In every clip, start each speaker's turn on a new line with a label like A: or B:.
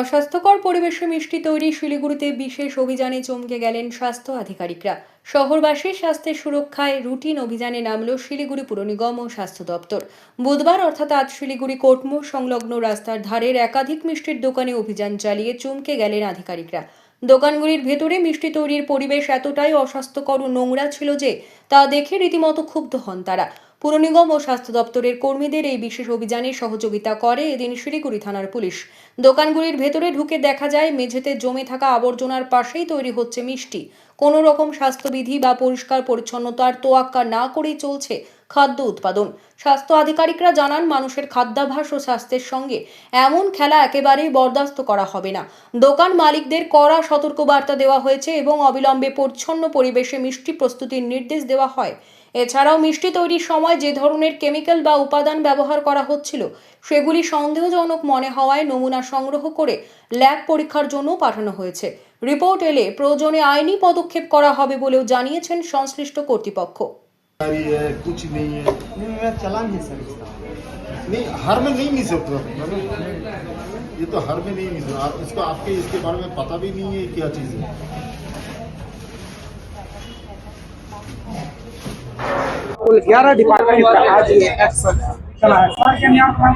A: অস্বাস্থ্যকর পরিবেশে মিষ্টি তৈরি শিলিগুড়িতে বিশেষ অভিযানে চমকে গেলেন স্বাস্থ্য আধিকারিকরা। শহরবাসীর স্বাস্থ্যের সুরক্ষায় রুটিন অভিযানে নামল শিলিগুড়ি পুর নিগম ও স্বাস্থ্য দপ্তর। বুধবার অর্থাৎ আজ শিলিগুড়ি কোটমোড় সংলগ্ন রাস্তার ধারের একাধিক মিষ্টির দোকানে অভিযান চালিয়ে চমকে গেলেন আধিকারিকরা। দোকানগুলির ভেতরে মিষ্টি তৈরির পরিবেশ এতটাই অস্বাস্থ্যকর ও নোংরা ছিল যে, তা দেখে রীতিমতো ক্ষুব্ধ হন তারা। পুর নিগম ও স্বাস্থ্য দপ্তরের কর্মীদের এই বিশেষ অভিযানে সহযোগিতা করে এদিন শিলিগুড়ি থানার পুলিশ। দোকানগুলির ভেতরে ঢুকে দেখা যায়, মেঝেতে জমে থাকা আবর্জনার পাশেই তৈরি হচ্ছে মিষ্টি। কোনো রকম স্বাস্থ্যবিধি বা পরিষ্কার পরিচ্ছন্নতার তোয়াক্কা না করেই চলছে খাদ্য উৎপাদন। স্বাস্থ্য আধিকারিকরা জানান, মানুষের খাদ্যাভ্যাস ও স্বাস্থ্যের সঙ্গে এমন খেলা একেবারেই বরদাস্ত করা হবে না। দোকান মালিকদের কড়া সতর্কবার্তা দেওয়া হয়েছে এবং অবিলম্বে পরিচ্ছন্ন পরিবেশে মিষ্টি প্রস্তুতির নির্দেশ দেওয়া হয়। এছাড়াও মিষ্টি তৈরির সময় যে ধরনের কেমিক্যাল বা উপাদান ব্যবহার করা হচ্ছিল, সেগুলি সন্দেহজনক মনে হওয়ায় নমুনা সংগ্রহ করে ল্যাব পরীক্ষার জন্য পাঠানো হয়েছে। রিপোর্ট এলে প্রয়োজনে আইনি পদক্ষেপ করা হবে বলেও জানিয়েছেন সংশ্লিষ্ট কর্তৃপক্ষ।
B: रही है, कुछ नहीं है।
C: नहीं मेरा चलान है सर
B: नहीं, हर में नहीं मिल सकता। ये तो हर में नहीं मिल सकता। इसको आपके, इसके बारे में पता भी नहीं है क्या चीज़ है।
C: कुल ग्यारह डिपार्टमेंट आज चला है। सर, के नाम पर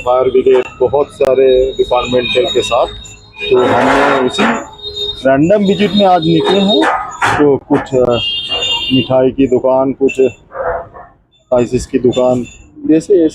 D: फायर ब्रिगेड बहुत सारे डिपार्टमेंटल के साथ। तो हम उसी रैंडम विज़िट में आज निकले हैं। तो कुछ मिठाई की दुकान, कुछ स्पाइसिस की दुकान जैसे ये